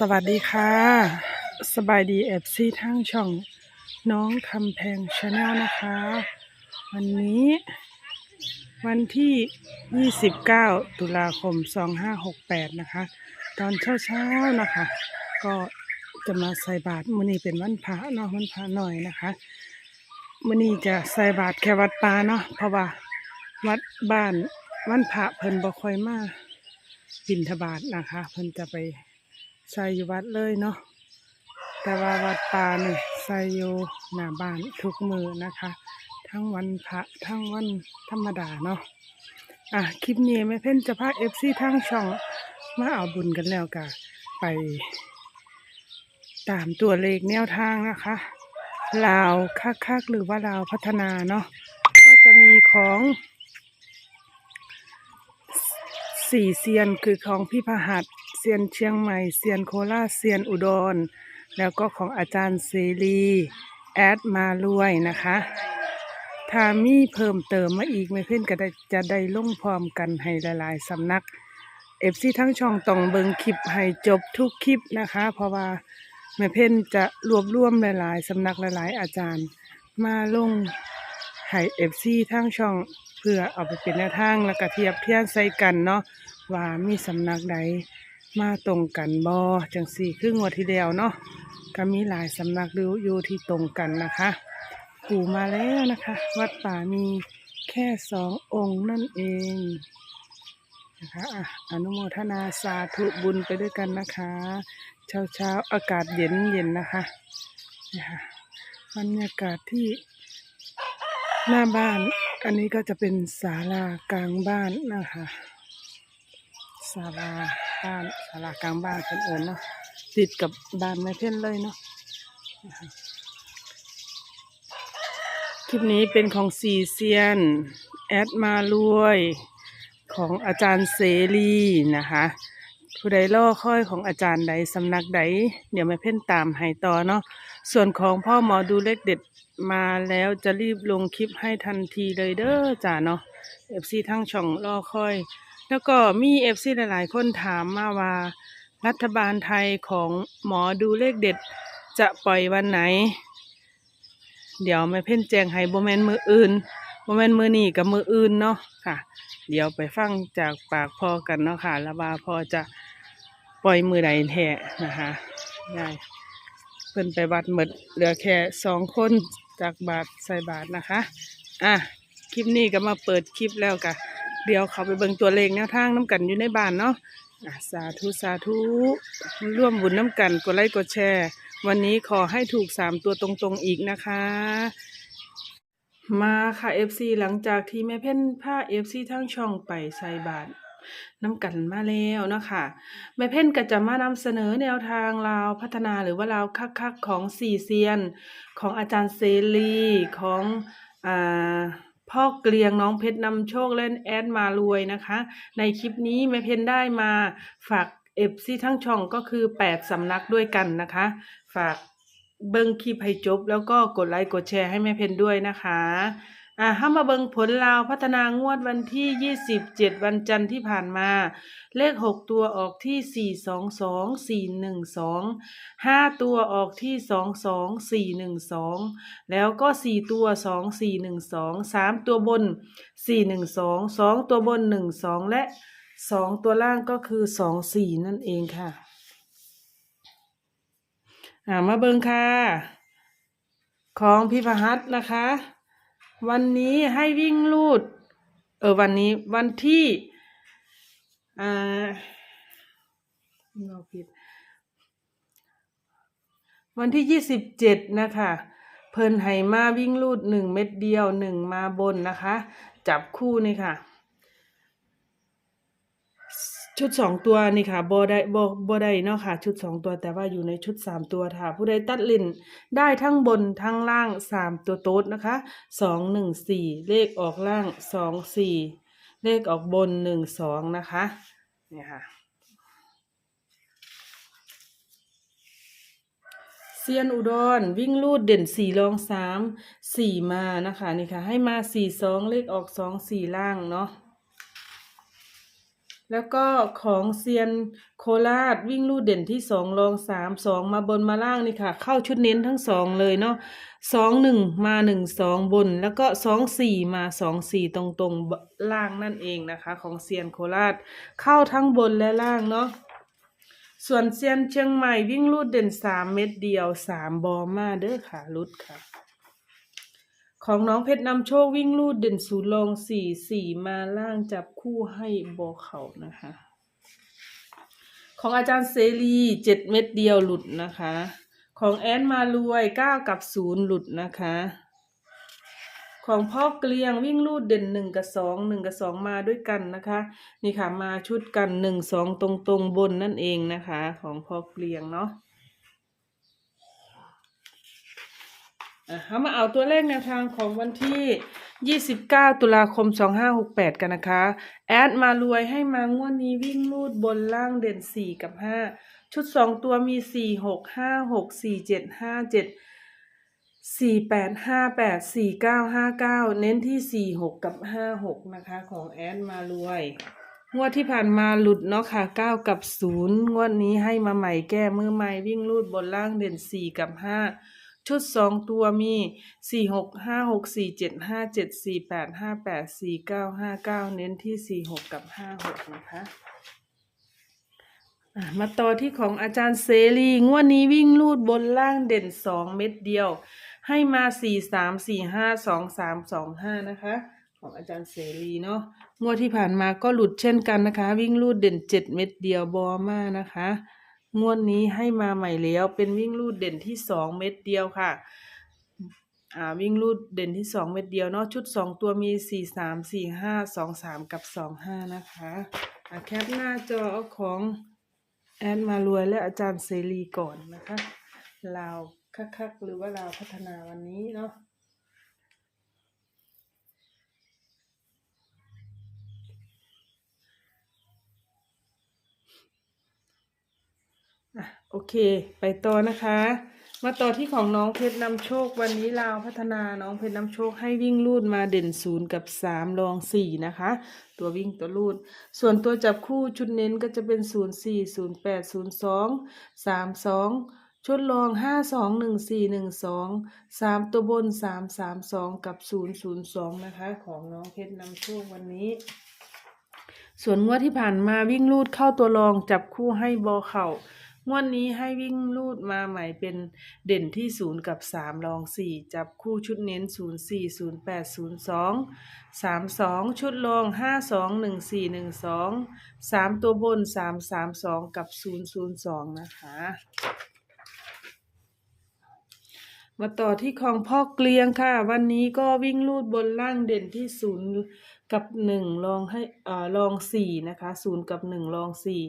สวัสดีค่ะ สบายดีเอฟซีทั้งช่องน้องคำแพงชาแนลนะคะ วันนี้ วันที่ 29 ตุลาคม 2568 นะคะ ตอนเช้าๆนะคะ ก็จะมาใส่บาตรมื้อนี้เป็นวันพระเนาะวันพระหน่อยนะคะมื้อนี้จะใส่บาตรแค่วัดป่าเนาะเพราะว่าวัดบ้านวันพระเพิ่นบ่ค่อยมาบิณฑบาตนะคะ เพิ่นจะไป ใส่อยู่วัดเลยเนาะแต่ว่าวัดป่าเนี่ยใส่อยู่หน้าบ้านทุกมือนะคะ ทั้งวันพระทั้งวันธรรมดาเนาะอะคลิปนี้แม่เพ่นจะพาเอฟซีทั้งช่องมาเอาบุญกันแล้วกะไป ตามตัวเลขแนวทางนะคะลาวคักๆหรือว่าลาวพัฒนาเนาะก็จะมีของสี่เซียนคือของพี่พหัส ซียนเชียงใหม่เซียนโคราชเซียนอุดร แล้วก็ของอาจารย์เสรีแอดมารวยนะคะถ้ามีเพิ่มเติมมาอีกไม่เพื่อนก็จะได้ลงพร้อมกันให้หลายๆสำนักเอฟซีทั้งช่องต้องเบิงคลิปให้จบทุกคลิปนะคะ เพราะว่าแม่เพ่นจะรวบรวมหลายๆสำนักหลายๆอาจารย์ มาลงให้เอฟซีทั้งช่องเพื่อเอาไปเป็นแนวทางแล้วก็เทียบเทียบใส่กันเนาะว่ามีสำนักใด มาตรงกันบอจังสี่ครึ่งวันที่แล้วเนาะก็มีหลายสำนักดูอยู่ที่ตรงกันนะคะปู่มาแล้วนะคะ วัดป่ามีแค่สององค์นั่นเองนะคะอะอนุโมทนาสาธุบุญไปด้วยกันนะคะ เช้าเช้าๆอากาศเย็นเย็นๆนะคะนะคะบรรยากาศที่หน้าบ้าน อันนี้ก็จะเป็นศาลากลางบ้านนะคะศาลา บ้านศาลากลางบ้านเพิ่นเอิญเนาะติดกับบ้านแม่เพ่นเลยเนาะคะคลิปนี้เป็นของสีเซียน แอดมารวยของอาจารย์เสรีนะคะผู้ใดล่อค่อยของอาจารย์ใดสำนักใด เดี๋ยวมาเพ่นตามให้ต่อเนาะส่วนของพ่อหมอดูเลขเด็ดมาแล้วจะรีบลงคลิปให้ทันทีเลยเด้อจ้าเนาะเอฟซีทั้งช่องล่อค่อย แล้วก็มีเอฟซีหลาย ๆ คนถามมาว่า รัฐบาลไทยของหมอดูเลขเด็ดจะปล่อยวันไหน เดี๋ยวแม่เพ่นแจงให้บ่แมนมืออื่นโบแมนมือนี่กับมืออื่นเนาะค่ะ เดี๋ยวไปฟังจากปากพ่อกันเนาะค่ะแล้วว่าพ่อจะปล่อยมือใดแท้นะคะยายเพิ่นไปบัดหมดเหลือแค่สองคนจากบาทใส่บาทนะคะ อะ คลิปนี้ก็มาเปิดคลิปแล้วกะ เดี๋ยวเขาไปเบิ่งตัวเลขแนวทางน้ำกันอยู่ในบ้านเนาะอะสาธุสาธุร่วมบุญน้ำกันกดไลค์กดแชร์ วันนี้ขอให้ถูกสามตัวตรงๆอีกนะคะ มาค่ะ FC หลังจากที่แม่เพ่นผ้า FC ทั้งช่องไปใส่บาทน้ำกันมาแล้วเนาะคะแม่เพ่นก็จะมานำเสนอแนวทางลาวพัฒนาหรือว่าลาวคักๆของสี่เซียน ของอาจารย์เซรีของอ่า พ่อเกลียงน้องเพชรนำโชคเล่นแอดมารวยนะคะ ในคลิปนี้แม่เพนได้มาฝากเอฟซีทั้งช่องก็คือแปดสำนักด้วยกันนะคะ ฝากเบิ้งคลิปให้จบ แล้วก็กดไลค์กดแชร์ให้แม่เพนด้วยนะคะ อ่าห้ามาเบิงผลลาวพัฒนางวดวันที่27วันจันทร์ที่ผ่านมา เลข6ตัวออกที่4 2 2 4 1 2 5ตัวออกที่2 2 4 1 2แล้วก็4ตัว2 4 1 2 3ตัวบน4 1 2 2ตัวบน1 2และ2ตัวล่างก็คือ2 4นั่นเองค่ะ อ่ามาเบิงค่ะ ของพี่พหัสนะคะ วันนี้ให้วิ่งลูด เออวันนี้วันที่อ่าเราผิดวันที่ยี่สิบเจ็ดนะคะ เพิ่นไหมาวิ่งลูดหนึ่งเม็ดเดียวหนึ่งมาบนนะคะ จับคู่นี่ค่ะ ชุดสองตัวนี่ค่ะบอได้บอบอได้เนาะค่ะ ชุดสองตัวแต่ว่าอยู่ในชุดสามตัวค่ะ ผู้ใดตัดลินได้ทั้งบนทั้งล่างสามตัวโต๊ดนะคะสองหนึ่งสี่เลขออกล่างสองสี่เลขออกบนหนึ่งสองนะคะเนี่ยค่ะเซียนอุดรวิ่งลูดเด่นสี่รองสามสี่มานะคะนี่ค่ะ ให้มาสี่สองเลขออกสองสี่ล่างเนาะ แล้วก็ของเซียนโคราชวิ่งลู่เด่นที่สองรองสามสองมาบนมาล่างนี่ค่ะ เข้าชุดเน้นทั้งสองเลยเนาะสองหนึ่งมาหนึ่งสองบน แล้วก็สองสี่มาสองสี่ตรงตรงๆล่างนั่นเองนะคะ ของเซียนโคราชเข้าทั้งบนและล่างเนาะส่วนเซียนเชียงใหม่วิ่งลู่เด่นสามเม็ดเดียวสามบอมาเด้อค่ะลุดค่ะ ของน้องเพชรนำโชควิ่งลูดเด่นศูนย์ลงสี่สี่มาล่างจับคู่ให้โบอเขานะคะ ของอาจารย์เสรีเจ็ดเม็ดเดียวหลุดนะคะ ของแอนมารวยเก้ากับศูนย์หลุดนะคะ ของพ่อเกลียงวิ่งลูดเด่นหนึ่งกับสองหนึ่งกับสองมาด้วยกันนะคะ นี่ค่ะมาชุดกันหนึ่งสองตรงตรงบนนั่นเองนะคะ ของพ่อเกลียงเนาะ อะ เรามาเอาตัวเลขแนวทางของวันที่ 29 ตุลาคม 2568 กันนะคะ แอดมารวยให้มางวดนี้วิ่งลูดบนล่างเด่น 4 กับ 5 ชุด 2 ตัวมี 4 6 5 6 4 7 5 7 4 8 5 8 4 9 5 9 เน้นที่ 4 6 กับ 5 6 นะคะ ของแอดมารวย งวดที่ผ่านมาหลุดเนาะค่ะ 9 กับ 0 งวดนี้ให้มาใหม่แก้มือใหม่วิ่งลูดบนล่างเด่น 4 กับ 5 ชุดสองตัวมีสี่หกห้าหกสี่เจ็ดห้าเจ็ดสี่แปดห้าแปดสี่เก้าห้าเก้าเน้นที่สี่หกกับห้าหกนะคะมาต่อที่ของอาจารย์เสรีงวดนี้วิ่งลูดบนล่างเด่นสองเม็ดเดียว ให้มาสี่สามสี่ห้าสองสามสองห้านะคะ ของอาจารย์เสรีเนาะงวดที่ผ่านมาก็หลุดเช่นกันนะคะ วิ่งลูดเด่นเจ็ดเม็ดเดียวบอมานะคะ งวดนี้ให้มาใหม่แล้ว เป็นวิ่งลูดเด่นที่สองเม็ดเดียวค่ะ อ่าวิ่งลูดเด่นที่สองเม็ดเดียวเนาะชุดสองตัวมีสี่สามสี่ห้าสองสามกับสองห้านะคะอ่าแคปหน้าจอของแอนมารวยและอาจารย์เสรีก่อนนะคะลาวคักๆหรือว่าลาวพัฒนาวันนี้เนาะ โอเค ไปต่อนะคะ มาต่อที่ของน้องเพชรนำโชควันนี้ลาวพัฒนาน้องเพชรนำโชคให้วิ่งลูดมาเด่นศูนย์กับสามรองสี่นะคะ ตัววิ่งตัวลูด ส่วนตัวจับคู่ชุดเน้นก็จะเป็นศูนย์สี่ศูนย์แปดศูนย์สองสามสองชุดรองห้าสองหนึ่งสี่หนึ่งสองสามตัวบนสามสามสองกับศูนย์ศูนย์สองนะคะ ของน้องเพชรนำโชควันนี้ส่วนงวดที่ผ่านมาวิ่งลูดเข้าตัวรองจับคู่ให้บอเข่า งวดนนี้ให้วิ่งลูดมาใหม่เป็นเด่นที่ศูนย์กับสามรองสี่จับคู่ชุดเน้นศูนย์สี่ศูนย์แปดศูนย์สองสามสองชุดรองห้าสองหนึ่งสี่หนึ่งสองสามตัวบนสามสามสองกับศูนย์ศูนย์สองนะคะ มาต่อที่ของพ่อเกลียงค่ะ วันนี้ก็วิ่งลูดบนล่างเด่นที่ศูนย์กับหนึ่งลองให้อ่าลองสี่นะคะศูนย์กับหนึ่งลองสี่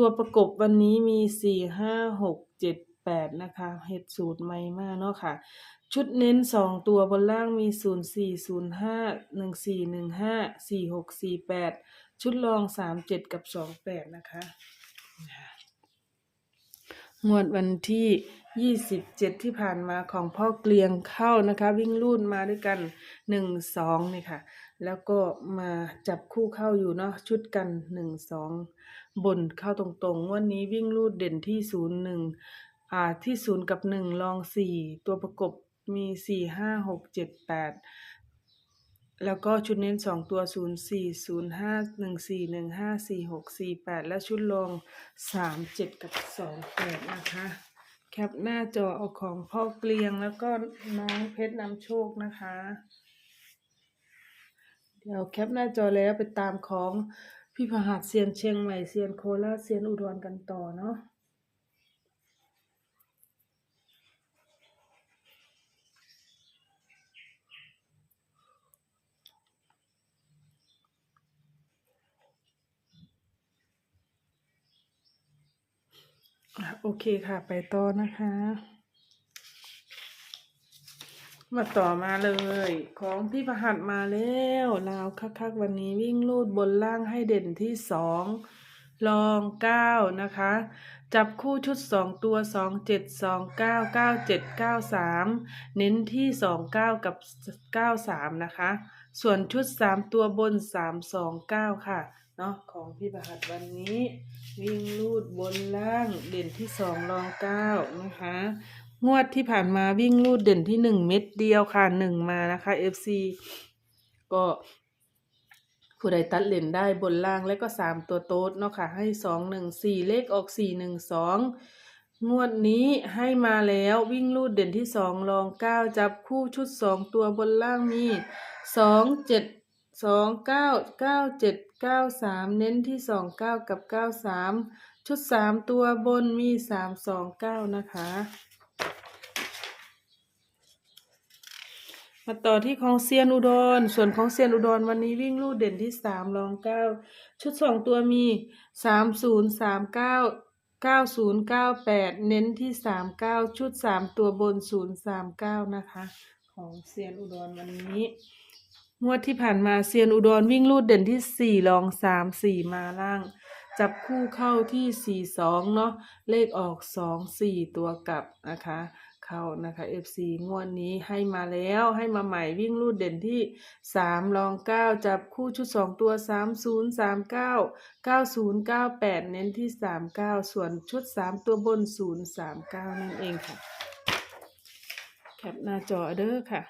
ตัวประกบวันนี้มีสี่ห้าหกเจ็ดแปดนะคะเฮ็ดสูตรใหม่มากเนาะค่ะ ชุดเน้นสองตัวบนล่างมีศูนย์สี่ศูนย์ห้าหนึ่งสี่หนึ่งห้าสี่หกสี่แปดชุดรองสามเจ็ดกับสองแปดนะคะงวดวันที่27ที่ผ่านมาของพ่อเกลียงเข้านะคะ วิ่งลูดมาด้วยกัน1 2นี่ยค่ะ แล้วก็มาจับคู่เข้าอยู่เนาะชุดกัน1 2บนเข้าตรงๆงวันนี้วิ่งลูดเด่นที่0 1อ่าที่0กับ1ลอง4ตัวประกบมี4 5 6 7 8แปดแล้วก็ชุดเน้นสองตัวศูนย์สี่ศูนย์ห้าหนึ่งสี่หนึ่งห้าสี่หกสี่แปดและชุดรองสามเจ็ดกับสองแปดนะคะ แคปหน้าจอเอาของพ่อเกลียงแล้วก็น้องเพชรนำโชคนะคะ เดี๋ยวแคปหน้าจอแล้วไปตามของพี่พหัสเซียนเชียงใหม่เซียนโคราชเซียนอุดรกันต่อเนาะอะโอเคค่ะ ไปต่อนะคะ มาต่อมาเลย ของพี่ประหัดมาแล้วลาวคักๆวันนี้วิ่งลูดบนล่างให้เด่นที่สองลองเก้านะคะ จับคู่ชุดสองตัวสองเจ็ดสองเก้าเก้าเจ็ดเก้าสามเน้นที่สองเก้ากับเก้าสามนะคะ ส่วนชุดสามตัวบนสามสองเก้าค่ะเนาะของพี่ประหัดวันนี้ วิ่งลูดบนล่างเด่นที่สองรองเก้านะคะ งวดที่ผ่านมาวิ่งลูดเด่นที่หนึ่งเม็ดเดียวค่ะหนึ่งมานะคะ FC ก็ผู้ใดตัดเล่นได้บนล่างและก็สามตัวโต๊ดเนาะค่ะ ให้สองหนึ่งสี่เลขออกสี่หนึ่งสองงวดนี้ให้มาแล้ววิ่งลูดเด่นที่สองรองเก้าจับคู่ชุดสองตัวบนล่างมีสองเจ็ดสองเก้าเก้าเจ็ดเก้าสามเน้นที่สองเก้ากับเก้าสามชุดสามตัวบนมีสามสองเก้านะคะ มาต่อที่ของเซียนอุดร ส่วนของเซียนอุดรวันนี้วิ่งลูดเด่นที่สามรองเก้าชุดสองตัวมีสามศูนย์สามเก้าเก้าศูนย์เก้าแปดเน้นที่สามเก้าชุดสามตัวบนศูนย์สามเก้านะคะ ของเซียนอุดรวันนี้งวดที่ผ่านมาเซียนอุดรวิ่งลูดเด่นที่สี่รองสามสี่มาล่าง จับคู่เข้าที่สี่สองเนาะเลขออกสองสี่ตัวกลับนะคะ เข้านะคะ FC งวดนี้ให้มาแล้วให้มาใหม่วิ่งลูดเด่นที่สามรองเก้าจับคู่ชุดสองตัวสามศูนย์สามเก้าเก้าศูนย์เก้าแปดเน้นที่สามเก้าส่วนชุดสามตัวบนศูนย์สามเก้านั่นเองค่ะ แคปหน้าจอเด้อค่ะ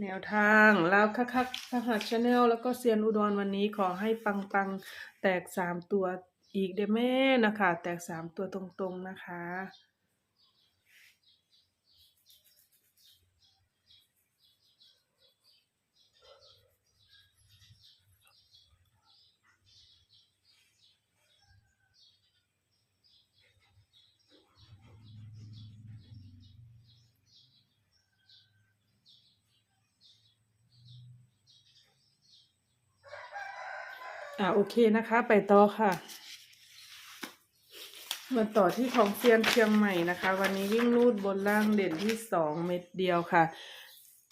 แนวทางแล้วคักคักพหัสชาแนลแล้วก็เซียนอุดรวันนี้ขอให้ปังปังๆแตกสามตัวอีกเด้อแม่นะคะ แตกสามตัวตรงๆนะคะ อ่าโอเคนะคะ ไปต่อค่ะมาต่อที่ของเซียนเชียงใหม่นะคะ วันนี้วิ่งลูดบนล่างเด่นที่สองเม็ดเดียวค่ะ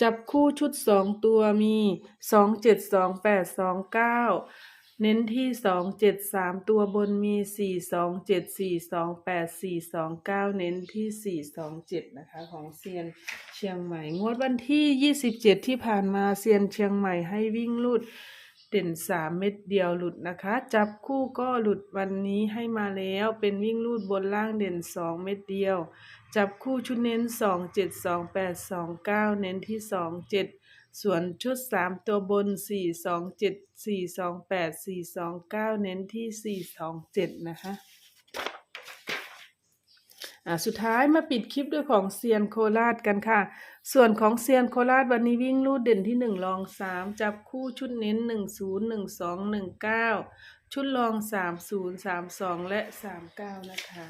จับคู่ชุดสองตัวมีสองเจ็ดสองแปดสองเก้าเน้นที่สองเจ็ดสามตัวบนมีสี่สองเจ็ดสี่สองแปดสี่สองเก้าเน้นที่สี่สองเจ็ดนะคะ ของเซียนเชียงใหม่ งวดวันที่ยี่สิบเจ็ดที่ผ่านมาเซียนเชียงใหม่ให้วิ่งลูด เด่นสามเม็ดเดียวหลุดนะคะ จับคู่ก็หลุดวันนี้ให้มาแล้วเป็นวิ่งลูดบนล่างเด่นสองเม็ดเดียว จับคู่ชุดเน้นสองเจ็ดสองแปดสองเก้าเน้นที่สองเจ็ดส่วนชุดสามตัวบนสี่สองเจ็ดสี่สองแปดสี่สองเก้าเน้นที่สี่สองเจ็ดนะคะ สุดท้ายมาปิดคลิปด้วยของเซียนโคราชกันค่ะ ส่วนของเซียนโคราชวันนี้วิ่งลูดเด่นที่หนึ่งรองสามจับคู่ชุดเน้นหนึ่งศูนย์หนึ่งสองหนึ่งเก้าชุดรองสามศูนย์สามสองและสามเก้านะคะ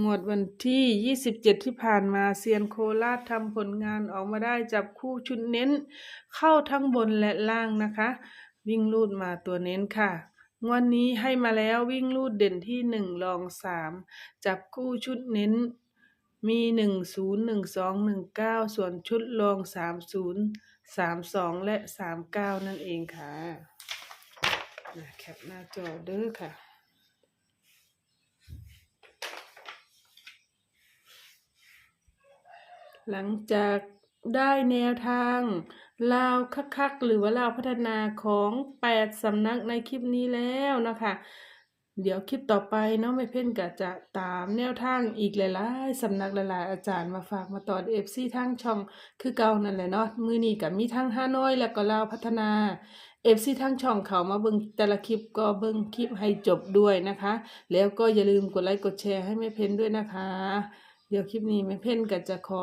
งวดวันที่ยี่สิบเจ็ดที่ผ่านมาเซียนโคราชทำผลงานออกมาได้จับคู่ชุดเน้น เข้าทั้งบนและล่างนะคะ วิ่งลูดมาตัวเน้นค่ะ งวดนนี้ให้มาแล้ววิ่งลูดเด่นที่หนึ่งรองสามจับคู่ชุดเน้นมีหนึ่งศูนย์หนึ่งสองหนึ่งเก้าส่วนชุดรองสามศูนย์สามสองและสามเก้านั่นเองค่ะนะแคปหน้าจอเด้อค่ะ หลังจากได้แนวทาง ลาวคักๆหรือว่าลาวพัฒนาของแปดสำนักในคลิปนี้แล้วนะคะเดี๋ยวคลิปต่อไปเนาะไม่เพ่นก็จะตามแนวทางอีกหลายๆสำนักหลายๆอาจารย์มาฝากมาตอนเอฟซีทั้งช่องคือเก่านั่นแหละเนาะมือนี้กับมีทั้งฮานอยแล้วก็ลาวพัฒนาเอฟซีทั้งช่องเขามาเบิ่งแต่ละคลิปก็เบิ่งคลิปให้จบด้วยนะคะ แล้วก็อย่าลืมกดไลค์กดแชร์ให้แม่เพ่นด้วยนะคะ เดี๋ยวคลิปนี้แม่เพ่นก็จะขอ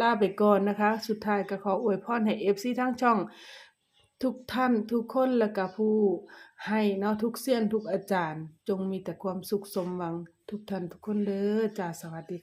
ลาไปก่อนนะคะ สุดท้ายก็ขออวยพรให้เอฟซีทั้งช่อง ทุกท่านทุกคนและก็ผู้ให้เนาะทุกเสี้ยนทุกอาจารย์ จงมีแต่ความสุขสมหวังทุกท่านทุกคนเด้อจ้าสวัสดี